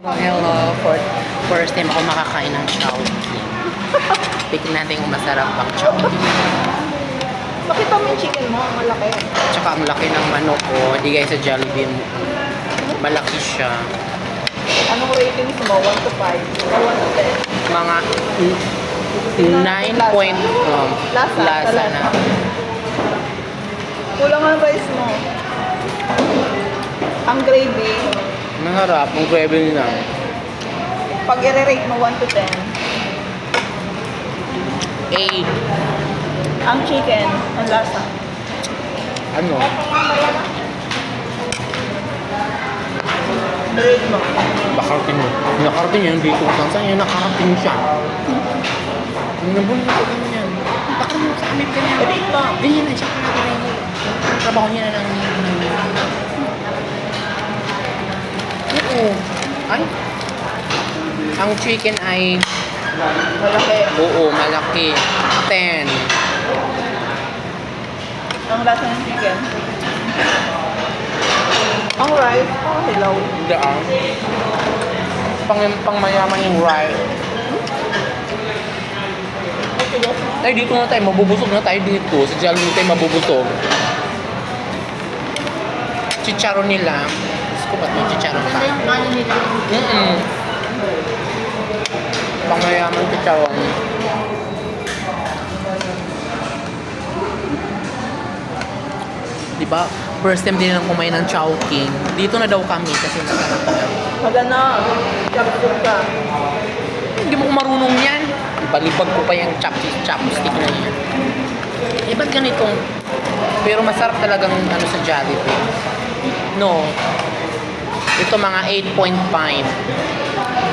Hello, for first time ako makakain ng chowking. Tignan natin kung masarap ang chowking. Makita mo yung chicken mo, ang malaki. Tsaka ang laki ng manok ko. Di guys sa Jollibee. Malaki siya. Anong ratings mo? 1 to 5? O 1 to 10? Mga 9 point um, Lasa, lasa na. Kulang ang rice mo. Ang gravy, Masarap. Ang gravy nila. pag i-rate mo 1 to 10, 8. ang chicken, ang lasa. Ano? Rate mo. Nakarating mo. Nakarating yan dito. Kung saan yan nakarating siya. Nabun na ko ganyan. Baka mo sa amin ganyan. Rate mo. Ganyan na siya Trabaho niya na ng... ng... Oo. Ay. Ang chicken ay... Malaki. Oo, malaki. 10. Ang lasa ng chicken. Ang rice, oh, hilaw. Hindi ah. Pang, pang mayaman yung rice. Ay, dito na tayo. Mabubusog na tayo dito. Sa Jollibee tayo mabubusog. Chicharon nila. Ko, ba't may chicharon pa? yung kanin nila. Mm-mm. Pang mayaman chicharon. Diba? First time din lang kumain ng Chowking. Dito na daw kami kasi masarap na. Maganda. Chapsuk ka. Hindi mo marunong yan. Balibag ko pa yung chop chopstick na yan. Eh, ba't ganito? Pero masarap talagang ano sa Jollibee. No. Ito mga 8.5.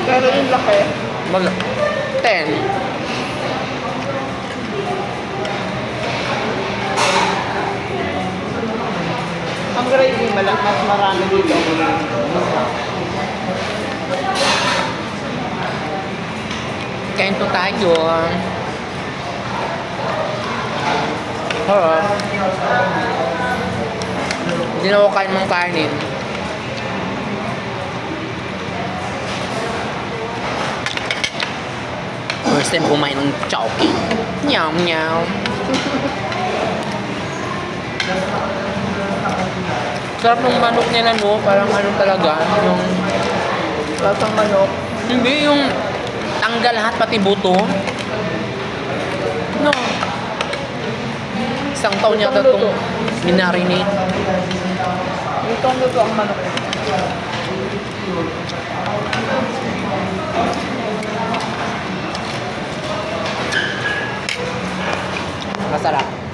Pero yung laki, Mag 10. ang gravy malak mas marami dito. Kain po tayo. Harap. Hindi na ako kain ng kanin. First time kumain ng chowking. Nyam, nyam. Sarap ng manok nila, no? Parang ano talaga, yung... Lasang manok. Hindi, yung tanggal lahat pati buto. No. Isang taon yata itong minarinate. Dito ang luto ang manok. Masarap.